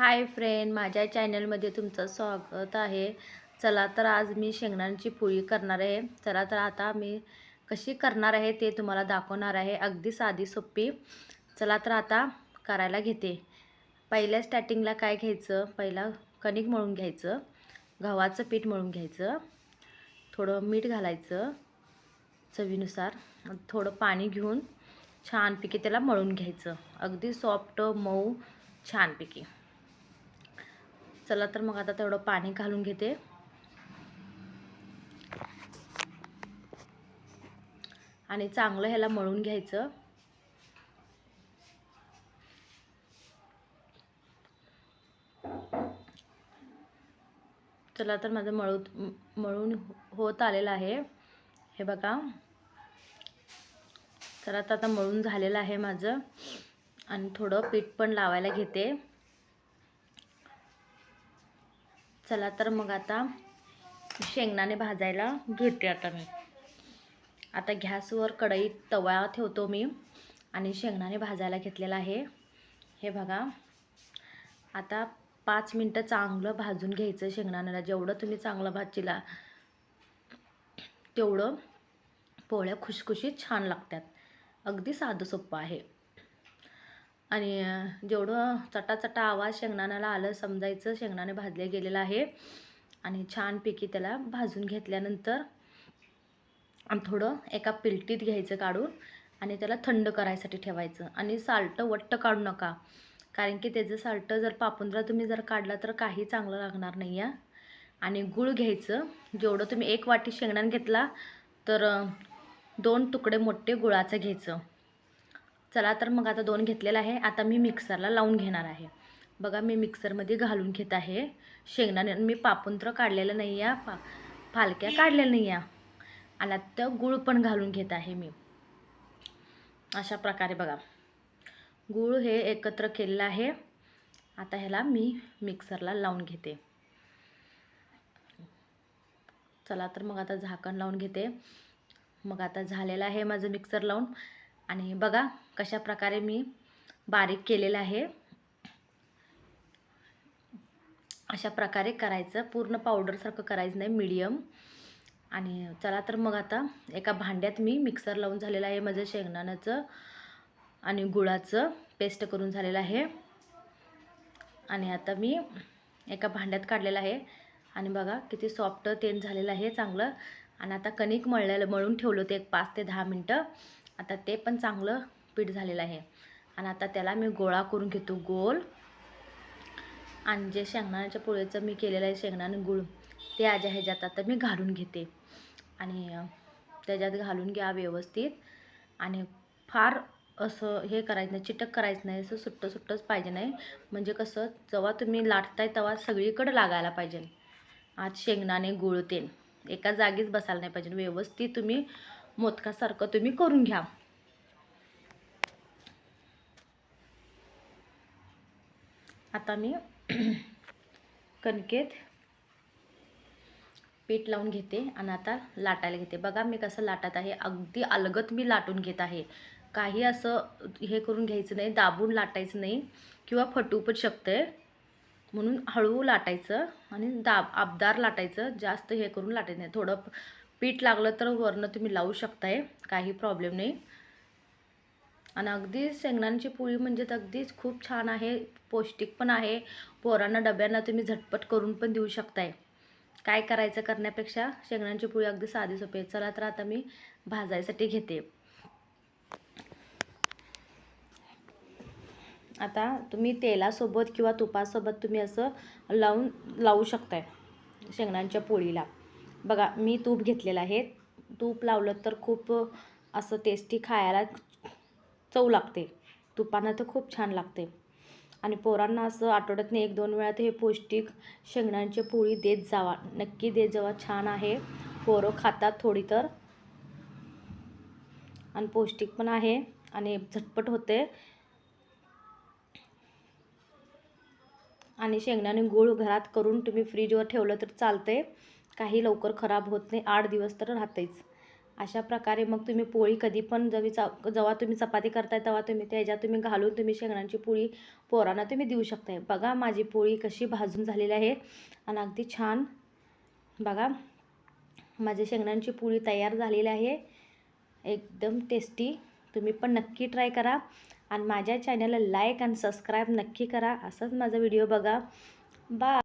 Hi friend माझ्या चॅनलमध्ये तुमचं स्वागत आहे. चला तर आज मी शेंगदाण्याची पोळी करणार आहे. चला तर आता मी कशी करणार आहे ते तुम्हाला दाखवणार आहे. अगदी साधी सोपी. चला तर आता करायला घेते. पहिल्या स्टार्टिंगला काय घ्यायचं? पहिला कणिक मळून घ्यायचं. गव्हाचं पीठ मळून घ्यायचं. थोडं मीठ घालायचं चवीनुसार. थोडं पाणी घेऊन छानपैकी त्याला मळून घ्यायचं. अगदी सॉफ्ट मऊ छानपैकी. चला तर मग आता तेवढं पाणी घालून घेते. आणि चांगलं ह्याला मळून घ्यायचं. चला तर माझं मळू मळून होत आलेलं आहे. हे बघा. चला तर आता मळून झालेलं आहे माझं. आणि थोडं पीठ पण लावायला घेते. चला तर मग आता शेंगदाणे भाजायला घेते आता मी. आता गॅसवर कढईत तवा ठेवतो मी आणि शेंगदाणे भाजायला घेतलेला आहे. हे बघा. आता पाच मिनटं चांगलं भाजून घ्यायचं शेंगदाण्याला. जेवढं तुम्ही चांगलं भाजीला तेवढं पोळ्या खुशखुशीत छान लागतात. अगदी साधं सोपं आहे. आणि जेवढं चटाचटा आवाज शेंगदाण्याला आलं समजायचं शेंगदाणे भाजले गेलेलं आहे. आणि छानपैकी त्याला भाजून घेतल्यानंतर थोडं एका पिलटीत घ्यायचं काढून आणि त्याला थंड करायसाठी ठेवायचं. आणि साल्टं वट्ट काढू नका. कारण की त्याचं साल्ट जर पापुंद्रा तुम्ही जर काढला तर काही चांगलं लागणार नाही आहे आणि गूळ घ्यायचं. जेवढं तुम्ही एक वाटी शेंगदाण घेतला तर दोन तुकडे मोठे गुळाचं घ्यायचं. चला तर मग आता दोन घेतलेलं आहे. आता मी मिक्सरला लावून घेणार आहे. बघा मी मिक्सरमध्ये घालून घेत आहे. शेंगदाणे मी पापुंत्र काढलेलं नाही आहे पा फालक्या काढलेल्या नाही आहे आणि आता गूळ पण घालून घेत आहे मी. अशा प्रकारे बघा. गूळ हे एकत्र केलेलं आहे. आता ह्याला मी मिक्सरला लावून घेते. चला तर मग आता झाकण लावून घेते. मग आता झालेलं आहे माझं मिक्सर लावून. आणि बघा कशा प्रकारे मी बारीक केलेलं आहे. अशा प्रकारे करायचं. पूर्ण पावडरसारखं करायचं नाही मीडियम आणि चला तर मग आता एका भांड्यात मी मिक्सर लावून झालेलं आहे माझं शेंगदाण्याचं आणि गुळाचं पेस्ट करून झालेलं आहे. आणि आता मी एका भांड्यात काढलेलं आहे. आणि बघा किती सॉफ्ट तेल झालेलं आहे चांगलं. आणि आता कणिक मळलेलं मळून ठेवलं ते एक पाच ते दहा मिनटं. आता ते पण चांगलं पीठ झालेलं आहे. आणि आता त्याला मी गोळा करून घेतो गोल. आणि जे शेंगदाण्याच्या पोळीचं मी केलेलं आहे शेंगदाणे गुळ ते आज ह्याच्यात आता मी घालून घेते. आणि त्याच्यात घालून घ्या व्यवस्थित. आणि फार असं हे करायचं नाही चिटक करायचं नाही असं सुट्टं सुट्टंच पाहिजे नाही. म्हणजे कसं जेव्हा तुम्ही लाटताय तेव्हा सगळीकडं लागायला पाहिजे. आज शेंगदाणे गुळ तेल एका जागीच बसायला नाही पाहिजे. व्यवस्थित तुम्ही मोदकासारखं तुम्ही करून घ्या. आता मी कणकेत पीठ लावून घेते आणि आता लाटायला घेते. बघा मी कसं लाटत आहे. अगदी अलगत मी लाटून घेत आहे. काही असं हे करून घ्यायचं नाही दाबून लाटायचं नाही किंवा फटू पण शकते म्हणून हळू लाटायचं आणि दाब आबदार लाटायचं. जास्त हे करून लाटायचं नाही. थोडं पीठ लागलं तर वरनं तुम्ही लावू शकताय काही प्रॉब्लेम नाही. आणि अगदी शेंगदाण्याची पोळी म्हणजे अगदीच खूप छान आहे पौष्टिक पण आहे. पोरांना डब्यांना तुम्ही झटपट करून पण देऊ शकताय. काय करायचं करण्यापेक्षा शेंगदाण्याची पोळी अगदी साधी सोपी आहे. चला तर आता मी भाजायसाठी घेते. आता तुम्ही तेलासोबत किंवा तुपासोबत तुम्ही असं लावून लावू शकताय शेंगदाण्याच्या पोळीला. बघा मी तूप घेतलेलं आहे. तूप लावलं तर खूप असं टेस्टी खायला चव लागते. तुपानं तर खूप छान लागते. आणि पोरांना असं आठवड्यातनं एक दोन वेळा हे पौष्टिक शेंगदाण्याची पोळी देत जावा. नक्की देत जावा. छान आहे. पोरं खातात थोडी तर. आणि पौष्टिक पण आहे आणि झटपट होते. आणि शेंगदाणे गूळ घरात करून तुम्ही फ्रीजवर ठेवलं तर चालते काही लवकर खराब होत नाही. आठ दिवस तर राहतेच अशा प्रकारे मग तुम्ही पोळी कधी पण जवी च जेव्हा तुम्ही चपाती करताय तेव्हा तुम्ही त्याच्यात तुम्ही घालून तुम्ही शेंगणांची पोळी पोरांना तुम्ही देऊ शकताय. बघा माझी पोळी कशी भाजून झालेली आहे आणि अगदी छान. बघा माझी शेंगणांची पोळी तयार झालेली आहे. एकदम टेस्टी तुम्ही पण नक्की ट्राय करा. आणि माझ्या चॅनलला लाईक आणि सबस्क्राईब नक्की करा. असंच माझा व्हिडिओ बघा. बाय